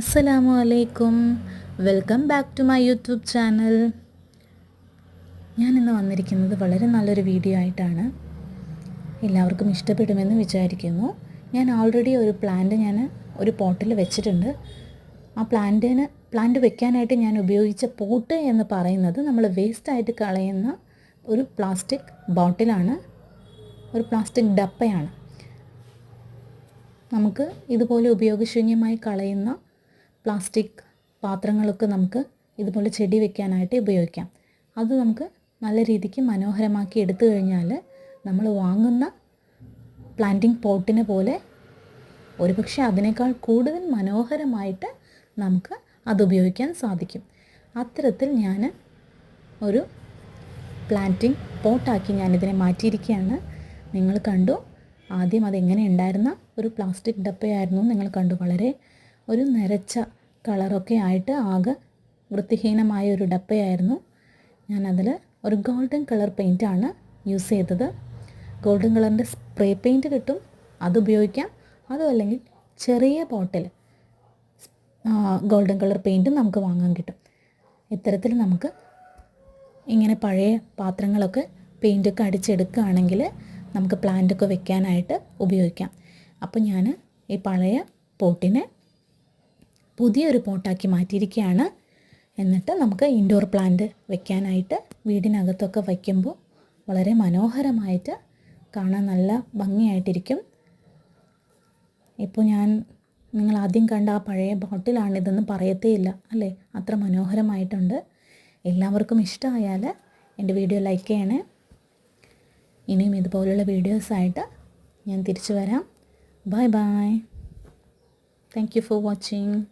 അസ്സലാമു അലൈക്കും welcome back to my YouTube channel. ഞാൻ ഇന്ന് വന്നിരിക്കുന്നത് വളരെ നല്ലൊരു വീഡിയോ ആയിട്ടാണ്. എല്ലാവർക്കും ഇഷ്ടപ്പെടുമെന്ന് വിചാരിക്കുന്നു. ഞാൻ ഓൾറെഡി ഒരു പ്ലാന്റ് ഞാൻ ഒരു പോട്ടിൽ വെച്ചിട്ടുണ്ട്. ആ പ്ലാന്റിന് പ്ലാന്റ് വെക്കാനായിട്ട് ഞാൻ ഉപയോഗിച്ച പോട്ട് എന്ന് പറയുന്നത് നമ്മൾ വേസ്റ്റായിട്ട് കളയുന്ന ഒരു പ്ലാസ്റ്റിക് ബോട്ടിലാണ് ഒരു പ്ലാസ്റ്റിക് ഡപ്പയാണ്. നമുക്ക് ഇതുപോലെ ഉപയോഗശൂന്യമായി കളയുന്ന പ്ലാസ്റ്റിക് പാത്രങ്ങളൊക്കെ നമുക്ക് ഇതുപോലെ ചെടി വെക്കാനായിട്ട് ഉപയോഗിക്കാം. അത് നമുക്ക് നല്ല രീതിക്ക് മനോഹരമാക്കി എടുത്തു കഴിഞ്ഞാൽ നമ്മൾ വാങ്ങുന്ന പ്ലാന്റിംഗ് പോട്ടിനെ പോലെ ഒരുപക്ഷെ അതിനേക്കാൾ കൂടുതൽ മനോഹരമായിട്ട് നമുക്ക് അത് ഉപയോഗിക്കാൻ സാധിക്കും. അത്തരത്തിൽ ഞാൻ ഒരു പ്ലാന്റിംഗ് പോട്ടാക്കി ഞാനിതിനെ മാറ്റിയിരിക്കുകയാണ്. നിങ്ങൾ കണ്ടു. ആദ്യം അതെങ്ങനെ ഉണ്ടായിരുന്ന ഒരു പ്ലാസ്റ്റിക് ഡപ്പയായിരുന്നു നിങ്ങൾ കണ്ടു. വളരെ ഒരു നിരച്ച കളറൊക്കെ ആയിട്ട് ആകെ വൃത്തിഹീനമായ ഒരു ഡപ്പയായിരുന്നു. ഞാനതിൽ ഒരു ഗോൾഡൻ കളർ പെയിന്റാണ് യൂസ് ചെയ്തത്. ഗോൾഡൻ കളറിന്റെ സ്പ്രേ പെയിന്റ് കിട്ടും അത് ഉപയോഗിക്കാം. അതും അല്ലെങ്കിൽ ചെറിയ ബോട്ടിൽ ഗോൾഡൻ കളർ പെയിന്റും നമുക്ക് വാങ്ങാൻ കിട്ടും. ഇത്തരത്തിൽ നമുക്ക് ഇങ്ങനെ പഴയ പാത്രങ്ങളൊക്കെ പെയിന്റൊക്കെ അടിച്ചെടുക്കുകയാണെങ്കിൽ നമുക്ക് പ്ലാന്റൊക്കെ വെക്കാനായിട്ട് ഉപയോഗിക്കാം. അപ്പോൾ ഞാൻ ഈ പഴയ പോട്ടിനെ പുതിയൊരു പോട്ടാക്കി മാറ്റിയിരിക്കുകയാണ്. എന്നിട്ട് നമുക്ക് ഇൻഡോർ പ്ലാന്റ് വെക്കാനായിട്ട് വീടിനകത്തൊക്കെ വയ്ക്കുമ്പോൾ വളരെ മനോഹരമായിട്ട് കാണാൻ നല്ല ഭംഗിയായിട്ടിരിക്കും. ഇപ്പോൾ ഞാൻ നിങ്ങൾ ആദ്യം കണ്ട ആ പഴയ ബോട്ടിലാണിതെന്ന് പറയത്തേയില്ല അല്ലേ? അത്ര മനോഹരമായിട്ടുണ്ട്. എല്ലാവർക്കും ഇഷ്ടമായാൽ എന്റെ വീഡിയോ ലൈക്ക് ചെയ്യണേ. ഇനിയും ഇതുപോലുള്ള വീഡിയോസായിട്ട് ഞാൻ തിരിച്ചു വരാം. Bye bye. Thank you for watching